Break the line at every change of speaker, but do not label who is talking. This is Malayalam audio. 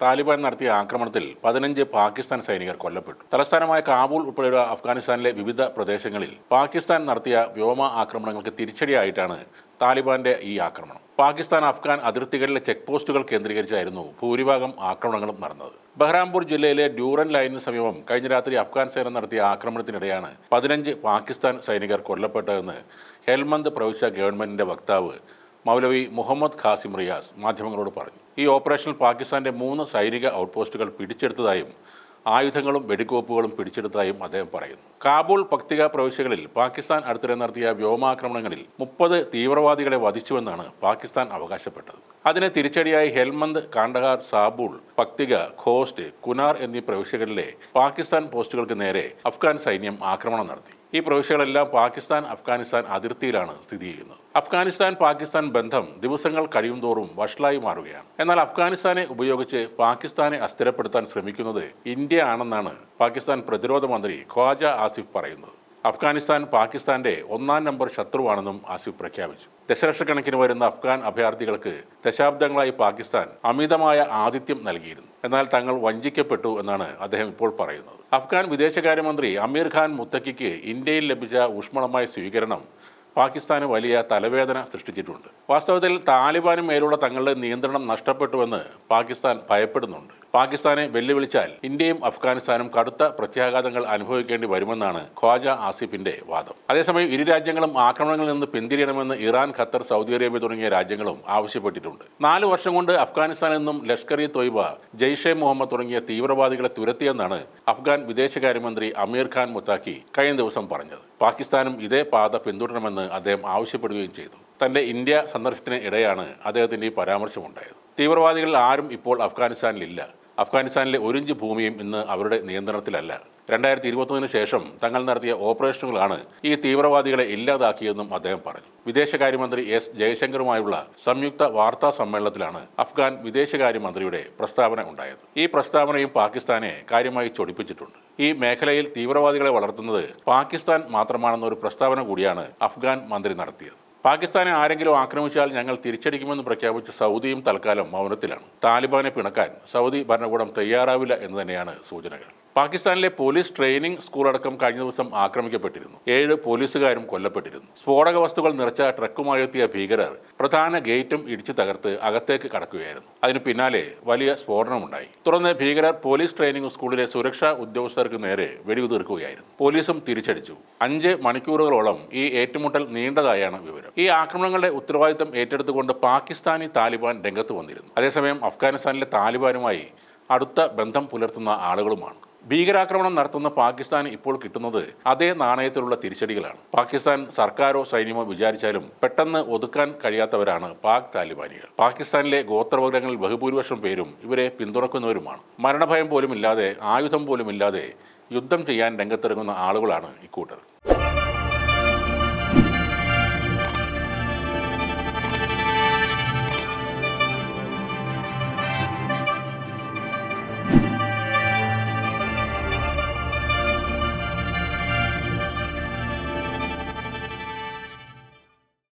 താലിബാൻ നടത്തിയ ആക്രമണത്തിൽ പതിനഞ്ച് പാകിസ്ഥാൻ സൈനികർ കൊല്ലപ്പെട്ടു. തലസ്ഥാനമായ കാബൂൾ ഉൾപ്പെടെയുള്ള അഫ്ഗാനിസ്ഥാനിലെ വിവിധ പ്രദേശങ്ങളിൽ പാകിസ്ഥാൻ നടത്തിയ വ്യോമ ആക്രമണങ്ങൾക്ക് തിരിച്ചടിയായിട്ടാണ് താലിബാന്റെ ഈ ആക്രമണം. പാകിസ്ഥാൻ അഫ്ഗാൻ അതിർത്തികളിലെ ചെക്ക് പോസ്റ്റുകൾ കേന്ദ്രീകരിച്ചായിരുന്നു ഭൂരിഭാഗം ആക്രമണങ്ങളും നടന്നത്. ബഹ്റാംപൂർ ജില്ലയിലെ ഡ്യൂറൻ ലൈനിന് സമീപം കഴിഞ്ഞ രാത്രി അഫ്ഗാൻ സേന നടത്തിയ ആക്രമണത്തിനിടെയാണ് പതിനഞ്ച് പാകിസ്ഥാൻ സൈനികർ കൊല്ലപ്പെട്ടതെന്ന് ഹെൽമന്ദ് പ്രവിശ്യ ഗവൺമെന്റിന്റെ വക്താവ് മൗലവി മുഹമ്മദ് ഖാസിം റിയാസ് മാധ്യമങ്ങളോട് പറഞ്ഞു ഈ ഓപ്പറേഷനിൽ പാകിസ്ഥാന്റെ മൂന്ന് സൈനിക ഔട്ട്പോസ്റ്റുകൾ പിടിച്ചെടുത്തതായും ആയുധങ്ങളും വെടിക്കോപ്പുകളും പിടിച്ചെടുത്തതായും അദ്ദേഹം പറയുന്നു. കാബൂൾ പക്തിക പ്രവിശ്യകളിൽ പാകിസ്ഥാൻ അടുത്തിടെ നടത്തിയ വ്യോമാക്രമണങ്ങളിൽ മുപ്പത് തീവ്രവാദികളെ വധിച്ചുവെന്നാണ് പാകിസ്ഥാൻ അവകാശപ്പെട്ടത്. അതിന് തിരിച്ചടിയായി ഹെൽമന്ദ് കാണ്ടഹാർ സാബൂൾ പക്തിക ഖോസ്റ്റ് കുനാർ എന്നീ പ്രവിശ്യകളിലെ പാകിസ്ഥാൻ പോസ്റ്റുകൾക്ക് നേരെ അഫ്ഗാൻ സൈന്യം ആക്രമണം നടത്തി. ഈ പ്രവിശ്യകളെല്ലാം പാകിസ്ഥാൻ അഫ്ഗാനിസ്ഥാൻ അതിർത്തിയിലാണ് സ്ഥിതി ചെയ്യുന്നത്. അഫ്ഗാനിസ്ഥാൻ പാകിസ്ഥാൻ ബന്ധം ദിവസങ്ങൾ കഴിയും തോറും വഷളായി മാറുകയാണ്. എന്നാൽ അഫ്ഗാനിസ്ഥാനെ ഉപയോഗിച്ച് പാകിസ്ഥാനെ അസ്ഥിരപ്പെടുത്താൻ ശ്രമിക്കുന്നത് ഇന്ത്യ ആണെന്നാണ് പാകിസ്ഥാൻ പ്രതിരോധ മന്ത്രി ഖ്വാജ ആസിഫ് പറയുന്നത്. അഫ്ഗാനിസ്ഥാൻ പാകിസ്ഥാന്റെ ഒന്നാം നമ്പർ ശത്രുവാണെന്നും ആസിഫ് പ്രഖ്യാപിച്ചു. ദശലക്ഷക്കണക്കിന് വരുന്ന അഫ്ഗാൻ അഭയാർത്ഥികൾക്ക് ദശാബ്ദങ്ങളായി പാകിസ്ഥാൻ അമിതമായ ആതിഥ്യം നൽകിയിരുന്നു. എന്നാൽ തങ്ങൾ വഞ്ചിക്കപ്പെട്ടു എന്നാണ് അദ്ദേഹം ഇപ്പോൾ പറയുന്നത്. അഫ്ഗാൻ വിദേശകാര്യമന്ത്രി അമീർ ഖാൻ മുത്തക്കിക്ക് ഇന്ത്യയിൽ ലഭിച്ച ഊഷ്മളമായ സ്വീകരണം പാകിസ്ഥാന് വലിയ തലവേദന സൃഷ്ടിച്ചിട്ടുണ്ട്. വാസ്തവത്തിൽ താലിബാനും മേലുള്ള തങ്ങളുടെ നിയന്ത്രണം നഷ്ടപ്പെട്ടുവെന്ന് പാകിസ്ഥാൻ ഭയപ്പെടുന്നുണ്ട്. പാകിസ്ഥാനെ വെല്ലുവിളിച്ചാൽ ഇന്ത്യയും അഫ്ഗാനിസ്ഥാനും കടുത്ത പ്രത്യാഘാതങ്ങൾ അനുഭവിക്കേണ്ടി വരുമെന്നാണ് ഖ്വാജ ആസിഫിന്റെ വാദം. അതേസമയം ഇരു രാജ്യങ്ങളും ആക്രമണങ്ങളിൽ നിന്ന് പിന്തിരിയണമെന്ന് ഇറാൻ ഖത്തർ സൗദി അറേബ്യ തുടങ്ങിയ രാജ്യങ്ങളും ആവശ്യപ്പെട്ടിട്ടുണ്ട്. നാല് വർഷം കൊണ്ട് അഫ്ഗാനിസ്ഥാനിൽ നിന്നും ലഷ്കർ ഇ തൊയ്ബ ജെയ്ഷെ മുഹമ്മദ് തുടങ്ങിയ തീവ്രവാദികളെ തുരത്തിയെന്നാണ് അഫ്ഗാൻ വിദേശകാര്യമന്ത്രി അമീർ ഖാൻ മുത്താക്കി കഴിഞ്ഞ ദിവസം പറഞ്ഞത്. പാകിസ്ഥാനും ഇതേ പാത പിന്തുടരണമെന്ന് അദ്ദേഹം ആവശ്യപ്പെടുകയും ചെയ്തു. തന്റെ ഇന്ത്യ സന്ദർശനത്തിന് ഇടയാണ് അദ്ദേഹത്തിന്റെ ഈ പരാമർശമുണ്ടായത്. തീവ്രവാദികളിൽ ആരും ഇപ്പോൾ അഫ്ഗാനിസ്ഥാനിലില്ല. അഫ്ഗാനിസ്ഥാനിലെ ഒരിഞ്ച് ഭൂമിയും ഇന്ന് അവരുടെ നിയന്ത്രണത്തിലല്ല. രണ്ടായിരത്തി ഇരുപത്തൊന്നിന് ശേഷം തങ്ങൾ നടത്തിയ ഓപ്പറേഷനുകളാണ് ഈ തീവ്രവാദികളെ ഇല്ലാതാക്കിയതെന്നും അദ്ദേഹം പറഞ്ഞു. വിദേശകാര്യമന്ത്രി എസ് ജയശങ്കറുമായുള്ള സംയുക്ത വാർത്താ സമ്മേളനത്തിലാണ് അഫ്ഗാൻ വിദേശകാര്യമന്ത്രിയുടെ പ്രസ്താവന ഉണ്ടായത്. ഈ പ്രസ്താവനയും പാകിസ്ഥാനെ കാര്യമായി ചൊടിപ്പിച്ചിട്ടുണ്ട്. ഈ മേഖലയിൽ തീവ്രവാദികളെ വളർത്തുന്നത് പാകിസ്ഥാൻ മാത്രമാണെന്നൊരു പ്രസ്താവന കൂടിയാണ് അഫ്ഗാൻ മന്ത്രി നടത്തിയത്. പാകിസ്ഥാനെ ആരെങ്കിലും ആക്രമിച്ചാൽ ഞങ്ങൾ തിരിച്ചടിക്കുമെന്ന് പ്രഖ്യാപിച്ച സൗദിയും തൽക്കാലം മൗനത്തിലാണ്. താലിബാനെ പിണക്കാൻ സൗദി ഭരണകൂടം തയ്യാറാവില്ല എന്ന് തന്നെയാണ് സൂചനകൾ. പാകിസ്ഥാനിലെ പോലീസ് ട്രെയിനിങ് സ്കൂൾ അടക്കം കഴിഞ്ഞ ദിവസം ആക്രമിക്കപ്പെട്ടിരുന്നു. ഏഴ് പോലീസുകാരും കൊല്ലപ്പെട്ടിരുന്നു. സ്ഫോടക വസ്തുക്കൾ നിറച്ച ട്രക്കുമായെത്തിയ ഭീകരർ പ്രധാന ഗേറ്റും ഇടിച്ചു തകർത്ത് അകത്തേക്ക് കടക്കുകയായിരുന്നു. അതിനു പിന്നാലെ വലിയ സ്ഫോടനമുണ്ടായി. തുടർന്ന് ഭീകരർ പോലീസ് ട്രെയിനിങ് സ്കൂളിലെ സുരക്ഷാ ഉദ്യോഗസ്ഥർക്ക് നേരെ വെടിയുതിർക്കുകയായിരുന്നു. പോലീസും തിരിച്ചടിച്ചു. അഞ്ച് മണിക്കൂറുകളോളം ഈ ഏറ്റുമുട്ടൽ നീണ്ടതായാണ് വിവരം. ഈ ആക്രമണങ്ങളുടെ ഉത്തരവാദിത്തം ഏറ്റെടുത്തുകൊണ്ട് പാകിസ്ഥാനി താലിബാൻ രംഗത്ത് വന്നിരുന്നു. അതേസമയം അഫ്ഗാനിസ്ഥാനിലെ താലിബാനുമായി അടുത്ത ബന്ധം പുലർത്തുന്ന ആളുകളുമാണ്. ഭീകരാക്രമണം നടത്തുന്ന പാകിസ്ഥാൻ ഇപ്പോൾ കിട്ടുന്നത് അതേ നാണയത്തിലുള്ള തിരിച്ചടികളാണ്. പാകിസ്ഥാൻ സർക്കാരോ സൈന്യമോ വിചാരിച്ചാലും പെട്ടെന്ന് ഒതുക്കാൻ കഴിയാത്തവരാണ് പാക് താലിബാനികൾ. പാകിസ്ഥാനിലെ ഗോത്രവർഗങ്ങളിൽ ബഹുഭൂരിപക്ഷം പേരും ഇവരെ പിന്തുണക്കുന്നവരുമാണ്. മരണഭയം പോലും ഇല്ലാതെ ആയുധം പോലും ഇല്ലാതെ യുദ്ധം ചെയ്യാൻ രംഗത്തിറങ്ങുന്ന ആളുകളാണ് ഇക്കൂട്ടർ.